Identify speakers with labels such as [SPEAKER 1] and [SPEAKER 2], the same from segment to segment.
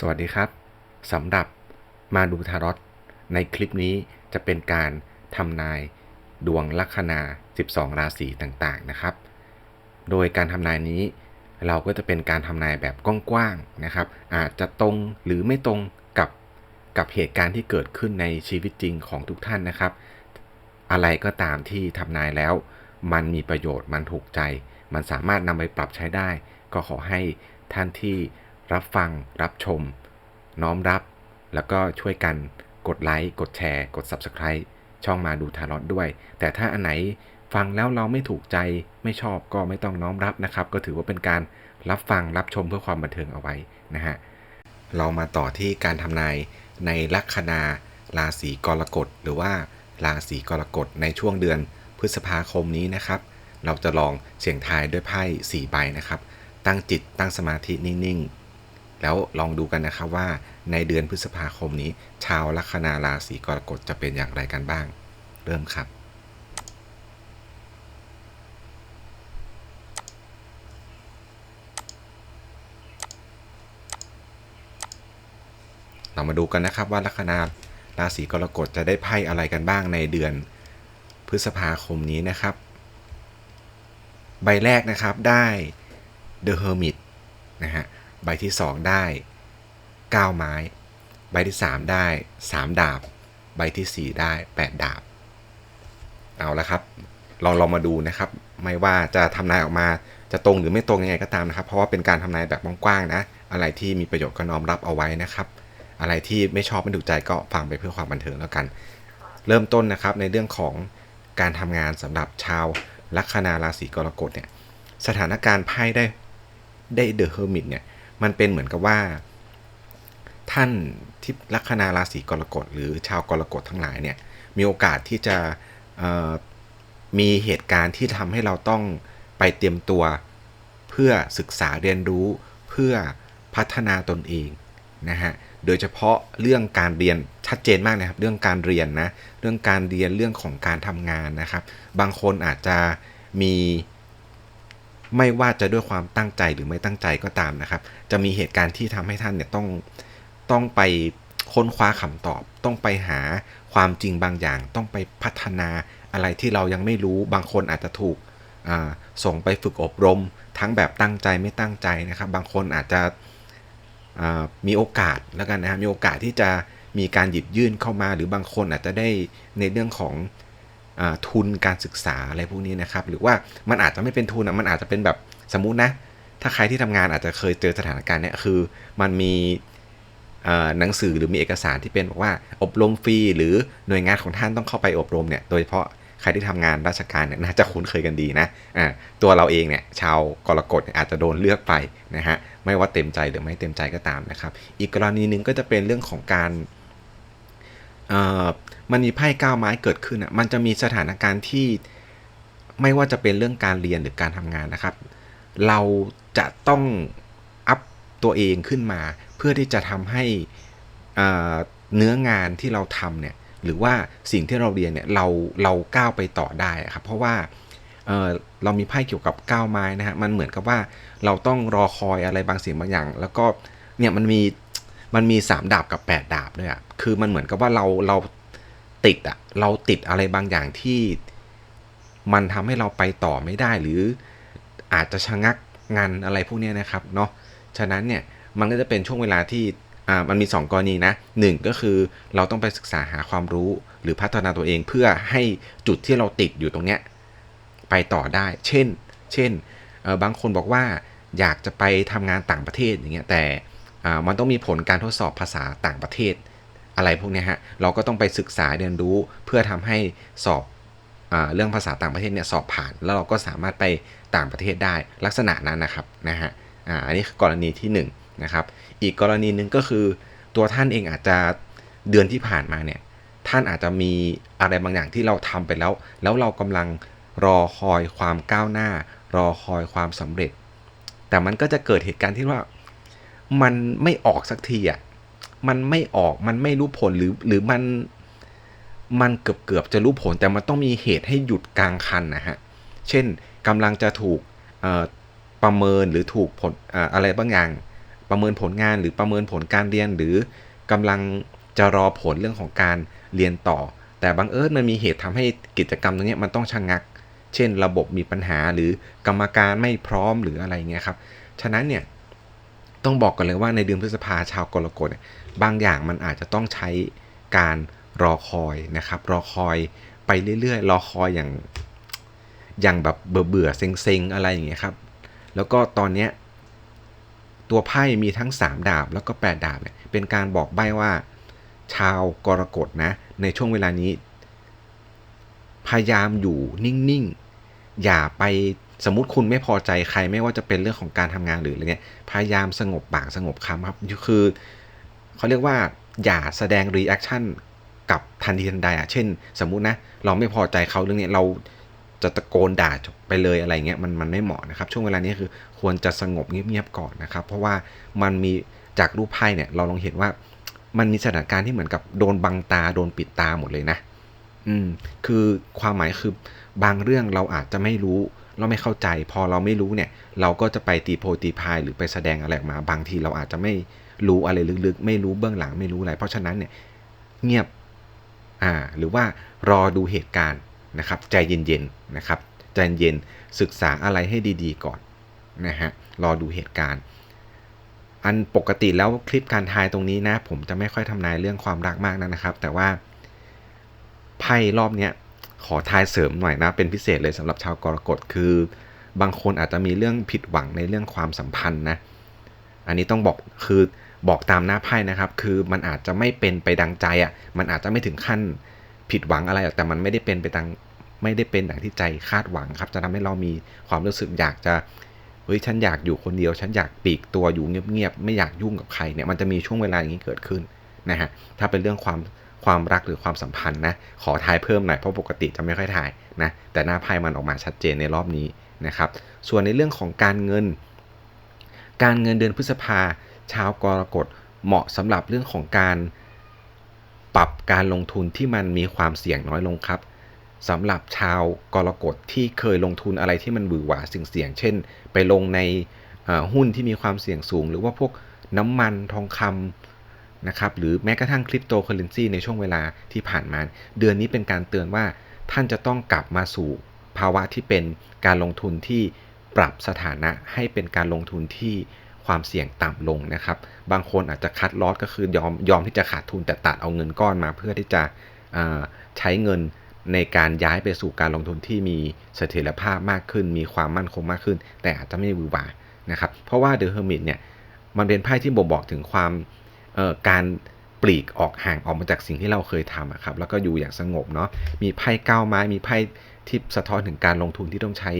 [SPEAKER 1] สวัสดีครับสำหรับมาดูทารอตในคลิปนี้จะเป็นการทำนายดวงลัคนา 12 ราศีต่างๆนะครับ โดยการทำนายนี้ เราก็จะเป็นการทำนายแบบกว้างๆนะครับ อาจจะตรงหรือไม่ตรงกับกับเหตุการณ์ที่เกิดขึ้นในชีวิตจริงของทุกท่านนะครับ อะไรก็ตามที่ทำนายแล้ว มันมีประโยชน์มันถูกใจ มันสามารถนำไปปรับใช้ได้ ก็ขอให้ท่านที่ รับฟัง รับชม น้อมรับ แล้วก็ช่วยกันกดไลค์ กดแชร์ กด Subscribe ช่องมาดูทารอตด้วย แต่ถ้าอันไหนฟังแล้วเราไม่ถูกใจไม่ชอบก็ไม่ต้องน้อมรับนะครับ ก็ถือว่าเป็นการรับฟังรับชมเพื่อความบันเทิงเอาไว้นะฮะเรามาต่อที่การทำนายในลัคนาราศีกรกฎหรือว่าราศีกรกฎในช่วงเดือนพฤษภาคมนี้นะครับ เราจะลองเสี่ยงทายด้วยไพ่4ใบนะครับ ตั้งจิตตั้งสมาธินิ่งๆ แล้วลองดูกันนะครับว่าในเดือนพฤษภาคมนี้ ชาวลัคนาราศีกรกฎจะเป็นอย่างไรกันบ้าง เริ่มครับเรามาดูกันนะครับว่าลัคนาราศีกรกฎจะได้ไพ่อะไรกันบ้างในเดือนพฤษภาคมนี้นะครับ ใบแรกนะครับได้ The Hermit นะฮะ ใบที่ 2 ได้ 9 ไม้ ใบที่ 3 ได้ 3 ดาบ ใบทีสี่ 4 ได้ 8 ดาบ เอาละครับ ลองลองมาดูนะครับ ไม่ว่าจะทำนายออกมาจะตรงหรือไม่ตรงยังไงก็ตามนะครับ เพราะว่าเป็นการทำนายแบบกว้างๆนะ อะไรที่มีประโยชน์ก็น้อมรับเอาไว้นะครับ อะไรที่ไม่ชอบไม่ถูกใจก็ฟังไปเพื่อความบันเทิงแล้วกัน เริ่มต้นนะครับในเรื่องของการทำงานสำหรับชาวลัคนาราศีกรกฎเนี่ยสถานการณ์ไพ่ได้ได้เดอะเฮอร์มิตเนี่ย มันเป็นเหมือนกับว่า ท่านที่ลัคนาราศีกรกฎหรือชาวกรกฎทั้งหลายเนี่ย มีโอกาสที่จะมีเหตุการณ์ที่ทำให้เราต้องไปเตรียมตัว เพื่อศึกษาเรียนรู้เพื่อพัฒนาตนเองนะฮะโดยเฉพาะเรื่องการเรียนชัดเจนมากนะครับ เรื่องการเรียนนะ เรื่องการเรียนเรื่องของการทำงานนะครับ บางคนอาจจะมี ไม่ว่าจะด้วยความตั้งใจหรือไม่ตั้งใจก็ตามนะครับ จะมีเหตุการณ์ที่ทำให้ท่านเนี่ยต้องต้องไปค้นคว้าคำตอบ ต้องไปหาความจริงบางอย่าง ต้องไปพัฒนาอะไรที่เรายังไม่รู้บางคนอาจจะถูกส่งไปฝึกอบรม ทั้งแบบตั้งใจไม่ตั้งใจนะครับ บางคนอาจจะมีโอกาสแล้วกันนะครับมีโอกาสที่จะมีการหยิบยื่นเข้ามา หรือบางคนอาจจะได้ในเรื่องของ ทุนการศึกษาอะไรพวกนี้นะครับ หรือว่ามันอาจจะไม่เป็นทุนอะมันอาจจะเป็นแบบสมมุตินะ ถ้าใครที่ทำงานอาจจะเคยเจอสถานการณ์เนี้ยคือ มันมีหนังสือหรือมีเอกสารที่เป็นบอกว่าอบรมฟรีหรือหน่วยงานของท่านต้องเข้าไปอบรมเนี่ยโดยเฉพาะใครที่ทำงานราชการเนี่ยน่าจะคุ้นเคยกันดีนะอ่าตัวเราเองเนี่ยชาวกรกฎอาจจะโดนเลือกไปนะฮะไม่ว่าเต็มใจหรือไม่เต็มใจก็ตามนะครับ อีกกรณีหนึ่งก็จะเป็นเรื่องของการ มันมีไพ่ก้าวไม้เกิดขึ้นอะมันจะมีสถานการณ์ที่ไม่ว่าจะเป็นเรื่องการเรียนหรือการทำงานนะครับ เราจะต้องอัพตัวเองขึ้นมา เพื่อที่จะทำให้เนื้องานที่เราทำเนี่ยหรือว่าสิ่งที่เราเรียนเนี่ยเราเราก้าวไปต่อได้ครับเพราะว่าเเรามีไพ่เกี่ยวกับก้าวไม้นะฮะมันเหมือนกับว่าเราต้องรอคอยอะไรบางสิ่งบางอย่าง แล้วก็เนี่ยมันมีมันมี 3 ดาบกับ 8 ดาบด้วยอะ่ะคือมันเหมือนกับว่าเราเรา ติดอะ่ะเราติดอะไรบางอย่างที่มันทำให้เราไปต่อไม่ได้หรืออาจจะชะงักงานอะไรพวกนี้นะครับเนาะฉะนั้นเนี่ยมันก็จะเป็นช่วงเวลาที่อ่ามันมี 2 กรณีนะหนึ่งก็คือเราต้องไปศึกษาหาความรู้หรือพัฒนาตัวเองเพื่อให้จุดที่เราติดอยู่ตรงเนี้ยไปต่อได้ เช่น เช่นบางคนบอกว่าอยากจะไปทำงานต่างประเทศอย่างเงี้ยแต่อ่ามันต้องมีผลการทดสอบภาษาต่างประเทศ อะไรพวกนี้ฮะเราก็ต้องไปศึกษาเรียนรู้เพื่อทำให้สอบเรื่องภาษาต่างประเทศเนี่ยสอบผ่าน แล้วเราก็สามารถไปต่างประเทศได้ลักษณะนั้นนะครับนะฮะอันนี้คือกรณีที่1นงนะครับอีกกรณีหนึ่งก็คือ ตัวท่านเองอาจจะเดือนที่ผ่านมาเนี่ยท่านอาจจะมีอะไรบางอย่างที่เราทำไปแล้ว แล้วเรากำลังรอคอยความก้าวหน้า รอคอยความสำเร็จ แต่มันก็จะเกิดเหตุการณ์ที่ว่ามันไม่ออกสักทีอะ มันไม่ออกมันไม่รู้ผลหรือหรือมันมันเกือบเกือบจะรู้ผลแต่มันต้องมีเหตุให้หยุดกลางคันนะฮะ เช่นกำลังจะถูกประเมินหรือถูกผลออะไรบางอย่าง ประเมินผลงานหรือประเมินผลการเรียนหรือกำลังจะรอผลเรื่องของการเรียนต่อ แต่บางเอิญมันมีเหตุทำให้กิจกรรมตรงนี้มันต้องชะงงัก เช่น ระบบมีปัญหาหรือกรรมการไม่พร้อมหรืออะไรเงี้ยครับ ฉะนั้นเนี่ย ต้องบอกกันเลยว่าในเดือนพฤษภาชาวกรกฎบางอย่างมันอาจจะต้องใช้การรอคอยนะครับ รอคอยไปเรื่อยๆ รอคอยอย่างอย่างแบบเบื่อเบื่อเซ็งๆ อะไรอย่างเงี้ยครับ แล้วก็ตอนเนี้ยตัวไพ่มีทั้ง 3 ดาบแล้วก็ 8 ดาบเนี่ยเป็นการบอกใบ้ว่า ชาวกรกฎนะ ในช่วงเวลานี้ พยายามอยู่นิ่งๆ อย่าไป สมมติคุณไม่พอใจใครไม่ว่าจะเป็นเรื่องของการทำงานหรืออะไรเงี้ยพยายามสงบปากสงบคำครับคือเขาเรียกว่าอย่าแสดงรีแอคชั่นกับทันทีทันใดอะเช่น สมมุตินะ เราไม่พอใจเขาเรื่องนี้เราจะตะโกนด่าไปเลยอะไรเงี้ยมันมันไม่เหมาะนะครับ ช่วงเวลานี้คือควรจะสงบเงียบๆก่อนนะครับ เพราะว่ามันมีจากรูปไพ่เนี่ยเราลองเห็นว่ามันมีสถานการณ์ที่เหมือนกับโดนบังตาโดนปิดตาหมดเลยนะ อืมคือความหมายคือบางเรื่องเราอาจจะไม่รู้ เราไม่เข้าใจ พอเราไม่รู้เนี่ย เราก็จะไปตีโพตีพายหรือไปแสดงอะไรออกมา บางทีเราอาจจะไม่รู้อะไรลึกๆ ไม่รู้เบื้องหลังไม่รู้อะไร เพราะฉะนั้นเนี่ยเงียบอ่าหรือว่ารอดูเหตุการณ์นะครับใจเย็นๆนะครับใจเย็นศึกษาอะไรให้ดีๆก่อนนะฮะรอดูเหตุการณ์ อันปกติแล้วคลิปการทายตรงนี้นะ ผมจะไม่ค่อยทำนายเรื่องความรักมากนะครับ แต่ว่าไพ่รอบเนี้ย ขอทายเสริมหน่อยนะ เป็นพิเศษเลยสำหรับชาวกรกฎคือ บางคนอาจจะมีเรื่องผิดหวังในเรื่องความสัมพันธ์นะ อันนี้ต้องบอกคือบอกตามหน้าไพ่นะครับ คือมันอาจจะไม่เป็นไปดังใจอะ่ะ มันอาจจะไม่ถึงขั้นผิดหวังอะไรแต่มันไม่ได้เป็นไปดังไม่ได้เป็นอย่างที่ใจคาดหวังครับ จะทำให้เรามีความรู้สึกอยากจะเฮ้ยฉันอยากอยู่คนเดียว ฉันอยากปีกตัวอยู่เงียบๆไม่อยากยุ่งกับใครเนี่ยมันจะมีช่วงเวลาอย่างนี้เกิดขึ้นนะฮะถ้าเป็นเรื่องความ ความรักหรือความสัมพันธ์นะขอทายเพิ่มหน่อยเพราะปกติจะไม่ค่อยทายนะแต่หน้าไพ่มันออกมาชัดเจนในรอบนี้นะครับส่วนในเรื่องของการเงิน การเงินเดือนพฤษภาชาวกรกฎเหมาะสำหรับเรื่องของการปรับการลงทุนที่มันมีความเสี่ยงน้อยลงครับสำหรับชาวกรกฎที่เคยลงทุนอะไรที่มันบือหวาสิ่งเสี่ยง เช่น ไปลงในหุ้นที่มีความเสี่ยงสูง หรือว่าพวกน้ำมันทองคำ นะครับหรือแม้กระทั่งคริปโตเคอเรนซีในช่วงเวลาที่ผ่านมา เดือนนี้เป็นการเตือนว่าท่านจะต้องกลับมาสู่ภาวะที่เป็นการลงทุนที่ปรับสถานะให้เป็นการลงทุนที่ความเสี่ยงต่ำลงนะครับ บางคนอาจจะคัดลอสก็คือยอมยอมที่จะขาดทุนแต่ตัดเอาเงินก้อนมา เพื่อที่จะใช้เงินในการย้ายไปสู่การลงทุนที่มีเสถียรภาพมากขึ้น มีความมั่นคงมากขึ้น แต่อาจจะไม่วือหวานะครับ เพราะว่าเดอะเฮอร์มิตเนี่ยมันเป็นไพ่ที่บ่งบอกถึงความ การปลีกออกห่างออกมาจากสิ่งที่เราเคยทำครับแล้วก็อยู่อย่างสงบเนาะมีไพ่ก้าวไม้มีไพ่ที่สะท้อนถึงการลงทุนที่ต้องใช้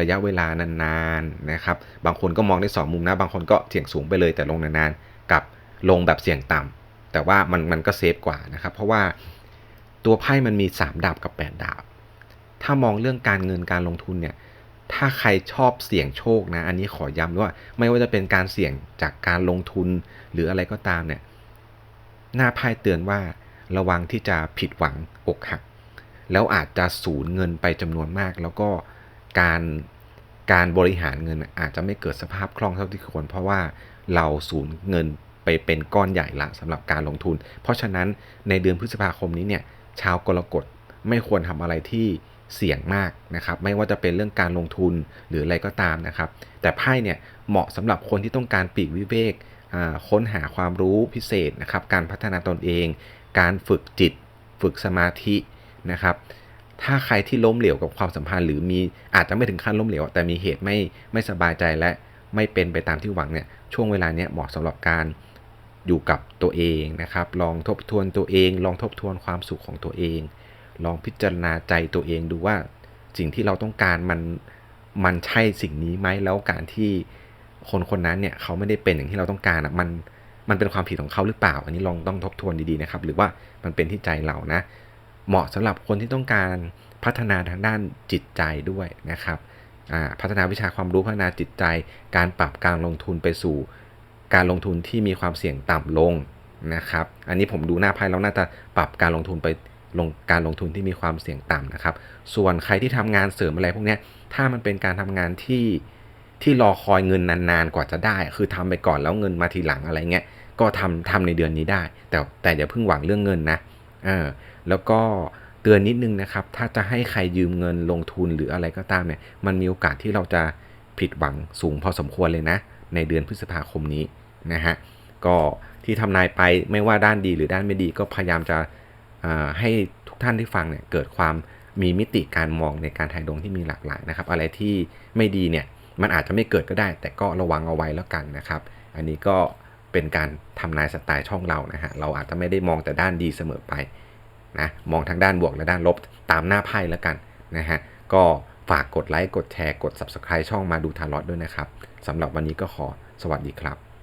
[SPEAKER 1] ระยะเวลานานๆนะครับบางคนก็มองได้ 2 มุมนะ บางคนก็เสี่ยงสูงไปเลยแต่ลงนานๆกับลงแบบเสี่ยงต่ำแต่ว่ามันมันก็เซฟกว่านะครับเพราะว่าตัวไพ่มันมี 3 ดาบกับ 8 ดาบ ถ้ามองเรื่องการเงินการลงทุนเนี่ย ถ้าใครชอบเสี่ยงโชคนะ อันนี้ขอย้ำว่า ไม่ว่าจะเป็นการเสี่ยงจากการลงทุนหรืออะไรก็ตามเนี่ยหน้าไพ่เตือนว่าระวังที่จะผิดหวังอกหัก แล้วอาจจะสูญเงินไปจำนวนมาก แล้วก็การการบริหารเงินอาจจะไม่เกิดสภาพคล่องเท่าที่ควร เพราะว่าเราสูญเงินไปเป็นก้อนใหญ่ละสำหรับการลงทุน เพราะฉะนั้นในเดือนพฤษภาคมนี้เนี่ยชาวกรกฎไม่ควรทำอะไรที่ เสี่ยงมากนะครับ ไม่ว่าจะเป็นเรื่องการลงทุนหรืออะไรก็ตามนะครับ แต่ไพ่เนี่ยเหมาะสำหรับคนที่ต้องการปีกวิเวกค้นหาความรู้พิเศษนะครับ การพัฒนาตนเอง การฝึกจิต ฝึกสมาธินะครับ ถ้าใครที่ล้มเหลวกับความสัมพันธ์ หรือมีอาจจะไม่ถึงขั้นล้มเหลว แต่มีเหตุไม่ไม่สบายใจและไม่เป็นไปตามที่หวังเนี่ยช่วงเวลาเนี้ยเหมาะสำหรับการอยู่กับตัวเองนะครับ ลองทบทวนตัวเอง ลองทบทวนความสุขของตัวเอง ลองพิจารณาใจตัวเองดูว่าสิ่งที่เราต้องการมันมันใช่สิ่งนี้ไหมแล้วการที่คนคนนั้นเนี่ยเขาไม่ได้เป็นอย่างที่เราต้องการอะมันมันเป็นความผิดของเขาหรือเปล่า อันนี้ลองต้องทบทวนดีๆนะครับ หรือว่ามันเป็นที่ใจเรานะ เหมาะสำหรับคนที่ต้องการพัฒนาทางด้านจิตใจด้วยนะครับพัฒนาวิชาความรู้พัฒนาจิตใจ การปรับการลงทุนไปสู่ การลงทุนที่มีความเสี่ยงต่ำลงนะครับ อันนี้ผมดูหน้าไพ่แล้วน่าจะปรับการลงทุนไป ลงการลงทุนที่มีความเสี่ยงต่ำนะครับ ส่วนใครที่ทำงานเสริมอะไรพวกนี้ถ้ามันเป็นการทำงานที่ที่รอคอยเงินนานๆกว่าจะได้ คือทำไปก่อนแล้วเงินมาทีหลังอะไรเงี้ยก็ทำทำในเดือนนี้ได้ แต่แต่อย่าเพิ่งหวังเรื่องเงินนะเออแล้วก็เตือนนิดนึงนะครับ ถ้าจะให้ใครยืมเงินลงทุนหรืออะไรก็ตามเนี่ย มันมีโอกาสที่เราจะผิดหวังสูงพอสมควรเลยนะ ในเดือนพฤษภาคมนี้นะฮะก็ที่ทำนายไปไม่ว่าด้านดีหรือด้านไม่ดีก็พยายามจะ ให้ทุกท่านที่ฟังเนี่ยเกิดความมีมิติการมองในการทายดวงที่มีหลากหลายนะครับ อะไรที่ไม่ดีเนี่ยมันอาจจะไม่เกิดก็ได้ แต่ก็ระวังเอาไว้แล้วกันนะครับ อันนี้ก็เป็นการทำนายสไตล์ช่องเรานะฮะเราอาจจะไม่ได้มองแต่ด้านดีเสมอไปนะมองทั้งด้านบวกและด้านลบตามหน้าไพ่แล้วกันนะฮะก็ฝากกดไลค์กดแชร์กด Subscribe ช่องมาดูทารอตด้วยนะครับสำหรับวันนี้ก็ขอสวัสดีครับ